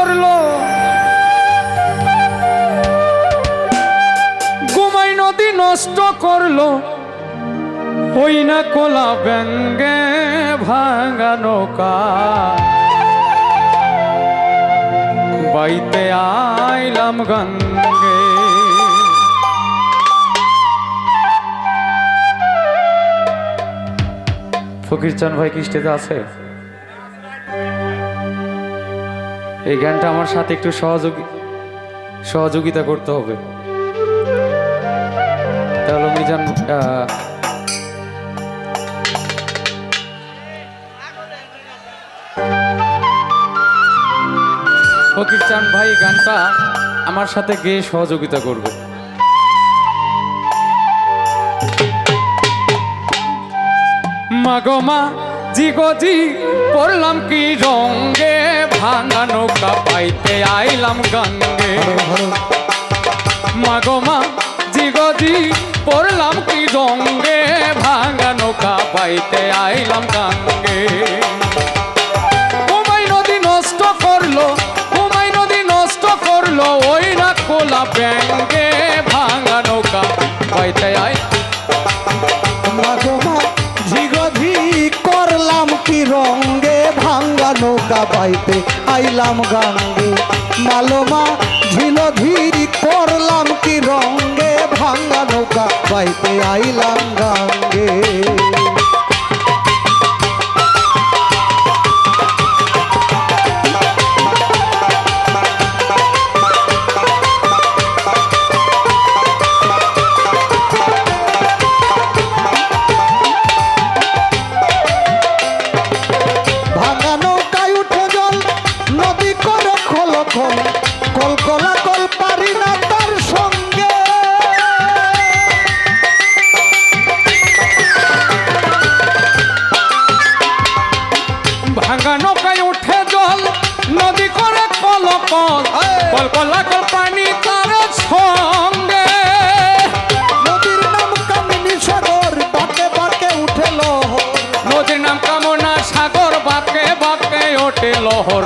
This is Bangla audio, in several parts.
করল। ঘুমাই নদী নষ্ট করল। ওই না কোলা ব্যঙ্গে ভাঙা নৌকা। বাইতে আইলাম গঙ্গে। ফকির চান ভাই কি স্টেজে আছে? এই গানটা আমার সাথে একটু সহযোগী সহযোগিতা করতে হবে। তাহলে মিজান ফকির চান ভাই গানটা আমার সাথে গেয়ে সহযোগিতা করবে। মাগো মা জি গো পড়লাম কি রঙ্গে ভাঙা নৌকা পাইতে আইলাম গঙ্গে। মাগো মা জি জি পড়লাম কি রঙ্গে ভাঙা নৌকা পাইতে আইলাম গঙ্গে। হুমাই নদী নষ্ট করল হুমাই নদী নষ্ট করল ওই না কোলা ব্যাঙ্গে ভাঙা নৌকা পাইতে আই কি রঙ্গে ভাঙ্গা নৌকা বাইতে আইলাম গাঙ্গে। মালোমা ঝিলঝিরি করলাম কি রঙ্গে ভাঙ্গা নৌকা বাইতে আইলাম গাঙ্গে। খোল খোল কল পারি না তার সঙ্গে। ভাঙা নৌকায় উঠে জল নদী করে কল কল কল কলা কল পানি তার সঙ্গে। নদীর নাম কামিনী সাগর বাকে বাকে উঠে লহর। নদীর নাম কামনা সাগর বাকে বাকে ওঠে লহর।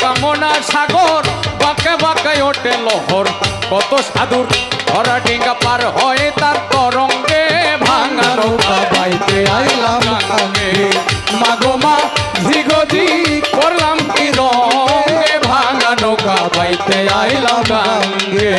কামনা সাগর, বাকে বাকে ওঠে লহর। কত সাধুর ধরা ডিঙ্গা পার হয় তার তরঙ্গে ভাঙা নৌকা বাইতে আইলাম মাগো মা ঝিগজি করলাম কি রঙে ভাঙা নৌকা বাইতে আইলাম গাঙ্গে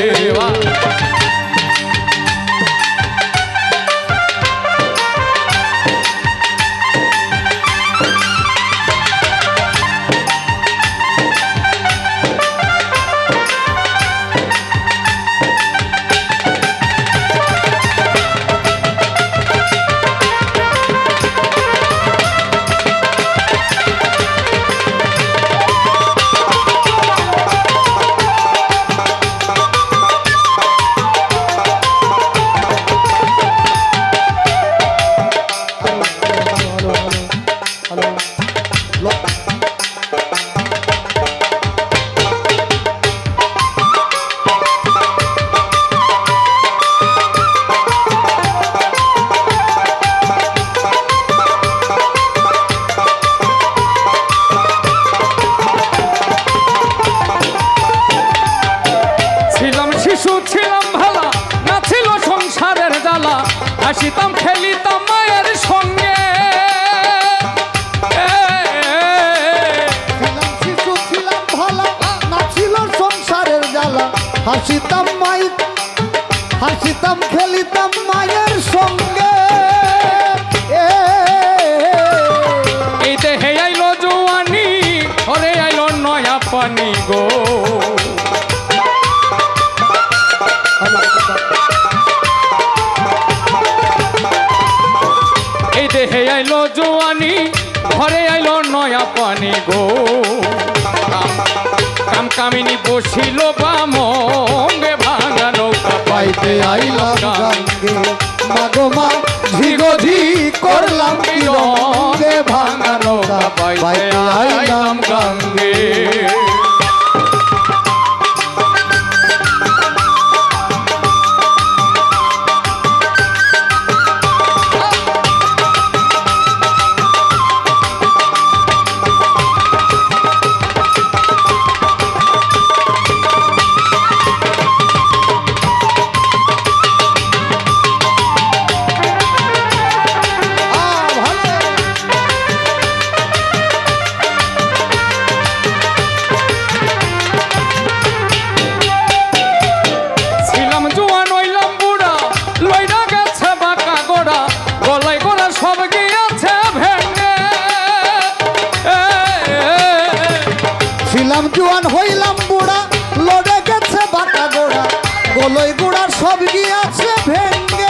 হাসিতাম খেলিতাম মায়ের সঙ্গে সংসারের জ্বালা হাসিতাম মাই হাসিতাম খেলিতাম এই দেহে আইলো জোয়ানি ঘরে আইলো নয়া পানি গো কাম- কাম কামিনী বসিল বামঙ্গে ভাঙা নৌকা পাইতে আইলাম গাঙ্গে মাগো মা ঝিগঝি করলাম কি রঙে ভাঙা নৌকা বাইতে আইলাম গাঙ্গে হইলাম জুয়ান হইলাম বুড়া লড়ে গেছে বাটা গোড়া। গোলই গুড়া সব গিয়াছে ভেঙ্গে।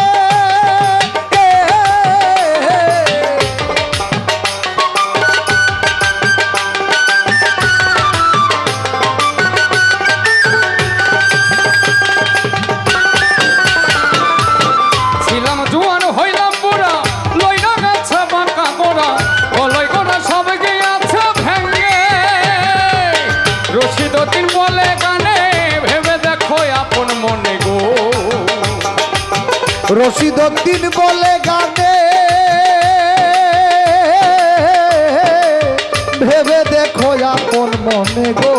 রশিদুদ্দিন বলে গানে ভেবে দেখো আপন মনে গো।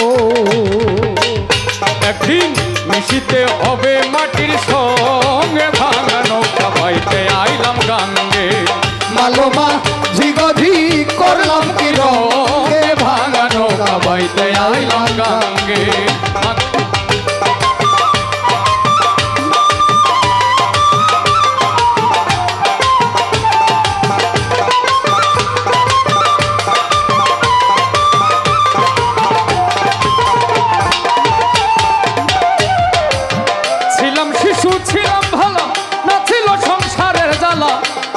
একদিন মিশিতে হবে মাটির সঙ্গে ভাঙা নৌকা বাইতে আইলাম গাঙ্গে। মালোমা ঝিগঝি করলাম কি রঙে? ভাঙা নৌকা বাইতে আইলাম গাঙ্গে।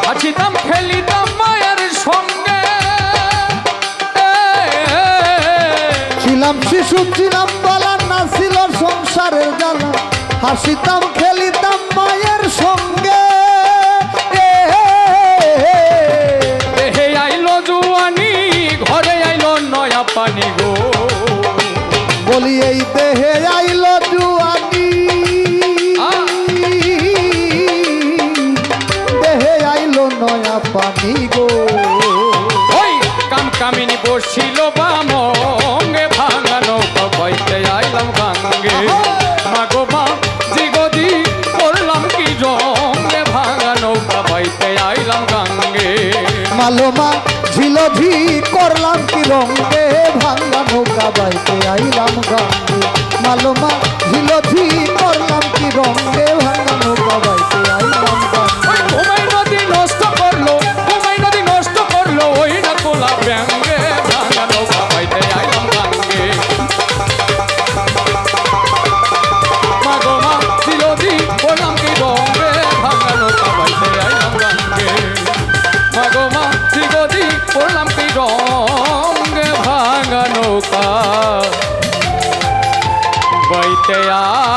হাসিতাম খেলিতাম মায়ের সঙ্গে। ছিলাম শিশু ছিলাম বলার না ছিল সংসারের জ্বালা। হাসিতাম খেলিতাম মায়ের সঙ্গে। দেহে আইলো জুয়ানি ঘরে আইলো নয়া পানি গো। পানি গো। ওই কাম কামিনী বসিল বামঙ্গে ভাঙা নৌকা বাইতে আইলাম গাঙ্গে মাগো মা জিগদি করলাম কি রঙে ভাঙা নৌকা বাইতে আইলাম গাঙ্গে মালোমা ঝিল ঝি করলাম কি রঙে ভাঙ্গা নৌকা বাইতে আইলাম গাঙ্গে মালোমা ঝিল ঝি করলাম কি রঙে ভাঙ্গা নৌকা বাইতে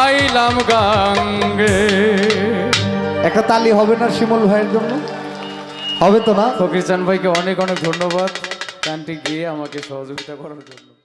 আইলাম গাঙ্গে। একটা তালি হবে না শিমুল ভাইয়ের জন্য? হবে তো না? ফকিরচান ভাইকে অনেক অনেক ধন্যবাদ। গানটি গিয়ে আমাকে সহযোগিতা করার জন্য।